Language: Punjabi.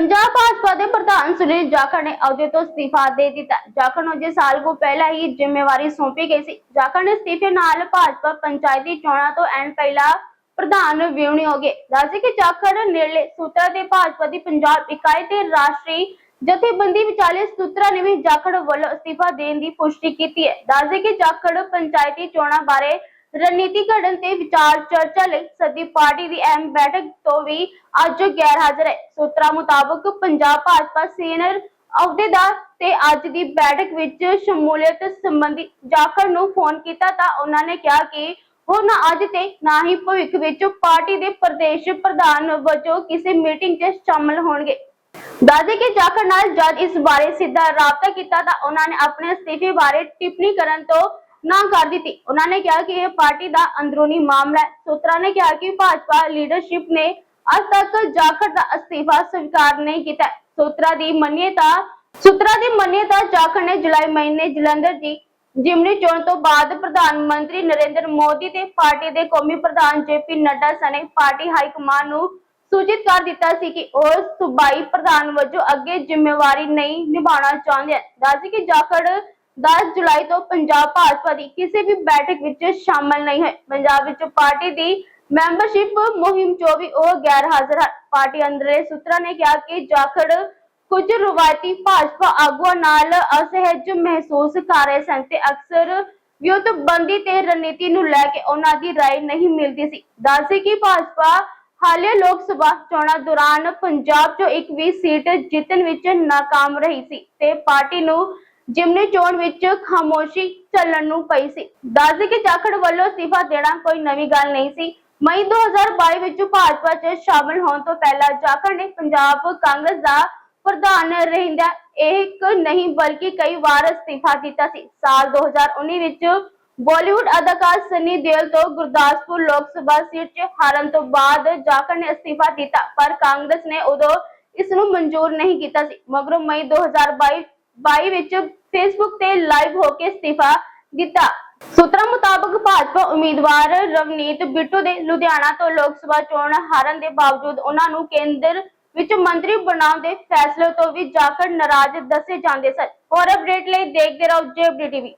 ਪੰਜਾਬ ਭਾਜਪਾ ਦੇ ਪ੍ਰਧਾਨ ਸੁਨੀਲ ਜਾਖੜ ਨੇ ਅਹੁਦੇ ਤੋਂ ਅਸਤੀਫਾ ਦੇ ਦਿੱਤਾ। ਜਾਖੜ ਨੂੰ ਜੇ ਸਾਲ ਕੋ ਪਹਿਲਾਂ ਹੀ ਜ਼ਿੰਮੇਵਾਰੀ ਸੌਂਪੀ ਗਈ ਸੀ। ਜਾਖੜ ਨੇ ਅਸਤੀਫੇ ਨਾਲ ਭਾਜਪਾ ਪੰਚਾਇਤੀ ਚੋਣਾਂ ਤੋਂ ਐਨ ਪਹਿਲਾਂ ਪ੍ਰਧਾਨ ਵਿਉਣੀ ਹੋ ਗਏ। ਦੱਸੇ ਕਿ ਜਾਖੜ ਨੇੜਲੇ ਸੂਤਰਾਂ ਦੇ ਭਾਜਪਾ ਦੀ ਪੰਜਾਬ ਇਕਾਈ ਤੇ ਰਾਸ਼ਟਰੀ ਜਥੇਬੰਦੀ ਵਿਚਾਲੇ ਸੂਤਰਾਂ ਨੇ ਵੀ ਜਾਖੜ ਵੱਲੋਂ ਅਸਤੀਫਾ ਦੇਣ ਦੀ ਪੁਸ਼ਟੀ ਕੀਤੀ ਹੈ। ਦੱਸਦੇ ਕਿ ਜਾਖੜ ਪੰਚਾਇਤੀ ਚੋਣਾਂ ਬਾਰੇ ਰਣਨੀਤੀ ਘੜਨ ਤੇ ਵਿਚਾਰ ਚਰਚਾ ਲਈ ਸੱਦੀ ਪਾਰਟੀ ਦੀ ਅਹਿਮ ਬੈਠਕ ਤੋਂ ਵੀ ਅੱਜ ਗੈਰ ਹਾਜ਼ਰ ਹੈ। ਸੂਤਰਾਂ ਮੁਤਾਬਕ ਪੰਜਾਬ ਭਾਜਪਾ ਸੀਨੀਅਰ ਅਹੁਦੇਦਾਰ ਤੇ ਅੱਜ ਦੀ ਬੈਠਕ ਵਿੱਚ ਸ਼ਮੂਲੀਅਤ ਸੰਬੰਧੀ ਜਾਖੜ ਨੂੰ ਫੋਨ ਕੀਤਾ ਤਾਂ ਉਹਨਾਂ ਨੇ ਕਿਹਾ ਕਿ ਉਹ ਨਾ ਅੱਜ ਤੇ ਨਾ ਹੀ ਭਵਿੱਖ ਵਿੱਚ ਪਾਰਟੀ ਦੇ ਪ੍ਰਦੇਸ਼ ਪ੍ਰਧਾਨ ਵਜੋਂ ਕਿਸੇ ਮੀਟਿੰਗ 'ਚ ਸ਼ਾਮਲ ਹੋਣਗੇ। ਦੱਸਦੇ ਕਿ ਜਾਖੜ ਨਾਲ ਜਦ ਇਸ ਬਾਰੇ ਸਿੱਧਾ ਰਾਬਤਾ ਕੀਤਾ ਤਾਂ ਉਹਨਾਂ ਨੇ ਆਪਣੇ ਅਸਤੀਫੇ ਬਾਰੇ ਟਿੱਪਣੀ ਕਰਨ ਤੋਂ ਨਾ ਕਰ ਦਿੱਤੀ। ਉਹਨਾਂ ਨੇ ਕਿਹਾ ਕਿ ਇਹ ਪਾਰਟੀ ਦਾ ਅੰਦਰੂਨੀ ਮਾਮਲਾ ਹੈ। ਸੂਤਰਾਂ ਨੇ ਕਿਹਾ ਕਿ ਭਾਜਪਾ ਲੀਡਰਸ਼ਿਪ ਨੇ ਅੱਜ ਤੱਕ ਜਾਖੜ ਦਾ ਅਸਤੀਫਾ ਸਵੀਕਾਰ ਨਹੀਂ ਕੀਤਾ ਸੂਤਰਾਂ ਦੀ ਮੰਨੀਏ ਤਾਂ ਸੂਤਰਾਂ ਦੀ ਮੰਨੀਏ ਤਾਂ ਜਾਖੜ ਨੇ ਜੁਲਾਈ ਮਹੀਨੇ ਜਲੰਧਰ ਦੀ ਜਿਮਨੀ ਚੋਣ ਤੋਂ ਬਾਅਦ ਪ੍ਰਧਾਨ ਮੰਤਰੀ ਨਰਿੰਦਰ ਮੋਦੀ ਤੇ ਪਾਰਟੀ ਦੇ ਕੌਮੀ ਪ੍ਰਧਾਨ ਜੇਪੀ ਨੱਡਾ ਸਣੇ ਪਾਰਟੀ ਹਾਈ ਕਮਾਨ ਨੂੰ ਸੂਚਿਤ ਕਰ ਦਿੱਤਾ ਸੀ ਕਿ ਉਹ ਸੂਬਾਈ ਪ੍ਰਧਾਨ ਵਜੋਂ ਅੱਗੇ ਜ਼ਿੰਮੇਵਾਰੀ ਨਹੀਂ ਨਿਭਾਉਣਾ ਚਾਹੁੰਦੇ। ਹਨ ਕਿ ਜਾਖੜ 10 ਜੁਲਾਈ ਤੋਂ ਪੰਜਾਬ ਭਾਜਪਾ ਦੀ ਕਿਸੇ ਵੀ ਬੈਠਕ ਵਿੱਚ ਸ਼ਾਮਲ ਨਹੀਂ ਹੈ ਪੰਜਾਬ ਵਿੱਚ ਪਾਰਟੀ ਦੀ ਮੈਂਬਰਸ਼ਿਪ ਮੁਹਿੰਮ 'ਚੋਂ ਵੀ ਉਹ ਗੈਰ ਹਾਜ਼ਰ ਹਨ ਪਾਰਟੀ ਅੰਦਰਲੇ ਸੂਤਰਾਂ ਨੇ ਕਿਹਾ ਕਿ ਜਾਖੜ ਕੁਝ ਰਵਾਇਤੀ ਭਾਜਪਾ ਆਗੂਆਂ ਨਾਲ ਅਸਹਿਜ ਮਹਿਸੂਸ ਕਰ ਰਹੇ ਸਨ ਤੇ ਅਕਸਰ ਵਿਉਤਬੰਦੀ ਤੇ ਰਣਨੀਤੀ ਨੂੰ ਲੈ ਕੇ ਉਹਨਾਂ ਦੀ رائے ਨਹੀਂ ਮਿਲਦੀ ਸੀ ਦੱਸੇ ਕਿ ਭਾਜਪਾ ਹਾਲੀਆ ਲੋਕ ਸਭਾ ਚੋਣਾਂ ਦੌਰਾਨ ਪੰਜਾਬ 'ਚੋਂ ਇੱਕ ਵੀ ਸੀਟ ਜਿੱਤਣ ਵਿੱਚ ਨਾਕਾਮ ਰਹੀ ਸੀ ਤੇ ਪਾਰਟੀ ਨੂੰ ਜਿਮਨੀ ਚੋਣ ਵਿੱਚ ਖਾਮੋਸ਼ੀ ਚੱਲਣ ਨੂੰ ਪਈ ਸੀ। ਦੱਸਦੇ ਕਿ ਜਾਖੜ ਵੱਲੋਂ ਅਸਤੀਫਾ ਦੇਣਾ ਕੋਈ ਨਵੀਂ ਗੱਲ ਨਹੀਂ ਸੀ। ਮਈ 2022 ਵਿੱਚ ਭਾਜਪਾ 'ਚ ਸ਼ਾਮਲ ਹੋਣ ਤੋਂ ਪਹਿਲਾਂ ਜਾਖੜ ਨੇ ਪੰਜਾਬ ਕਾਂਗਰਸ ਦਾ ਪ੍ਰਧਾਨ ਰਹਿੰਦਾ ਇੱਕ ਨਹੀਂ ਬਲਕਿ ਕਈ ਵਾਰ ਅਸਤੀਫਾ ਦਿੱਤਾ ਸੀ। ਸਾਲ 2019 ਵਿੱਚ ਬਾਲੀਵੁੱਡ ਅਦਾਕਾਰ ਸਨੀ ਦਿਓਲ ਤੋਂ ਗੁਰਦਾਸਪੁਰ ਲੋਕ ਸਭਾ ਸੀਟ 'ਚ ਹਾਰਨ ਤੋਂ ਬਾਅਦ ਜਾਖੜ ਨੇ ਅਸਤੀਫਾ ਦਿੱਤਾ, ਪਰ ਕਾਂਗਰਸ ਨੇ ਉਦੋਂ ਇਸ ਨੂੰ ਮਨਜ਼ੂਰ ਨਹੀਂ ਕੀਤਾ ਸੀ। ਮਗਰੋਂ ਮਈ 2022 22 ਵਿੱਚ ਫੇਸਬੁੱਕ ਤੇ ਲਾਈਵ ਹੋ ਕੇ ਅਸਤੀਫਾ ਦਿੱਤਾ। ਸੂਤਰਾਂ ਮੁਤਾਬਕ ਭਾਜਪਾ ਉਮੀਦਵਾਰ ਰਵਨੀਤ ਬਿੱਟੂ ਦੇ ਲੁਧਿਆਣਾ ਤੋਂ ਲੋਕ ਸਭਾ ਚੋਣ ਹਾਰਨ ਦੇ ਬਾਵਜੂਦ ਉਹਨਾਂ ਨੂੰ ਕੇਂਦਰ ਵਿੱਚ ਮੰਤਰੀ ਬਣਾਉਣ ਦੇ ਫੈਸਲੇ ਤੋਂ ਵੀ ਜਾਖੜ ਨਾਰਾਜ਼ ਦੱਸੇ ਜਾਂਦੇ ਸਨ। ਹੋਰ ਅਪਡੇਟ ਲਈ ਦੇਖਦੇ ਰਹੋ ਜੇਬਡੀ ਟੀਵੀ।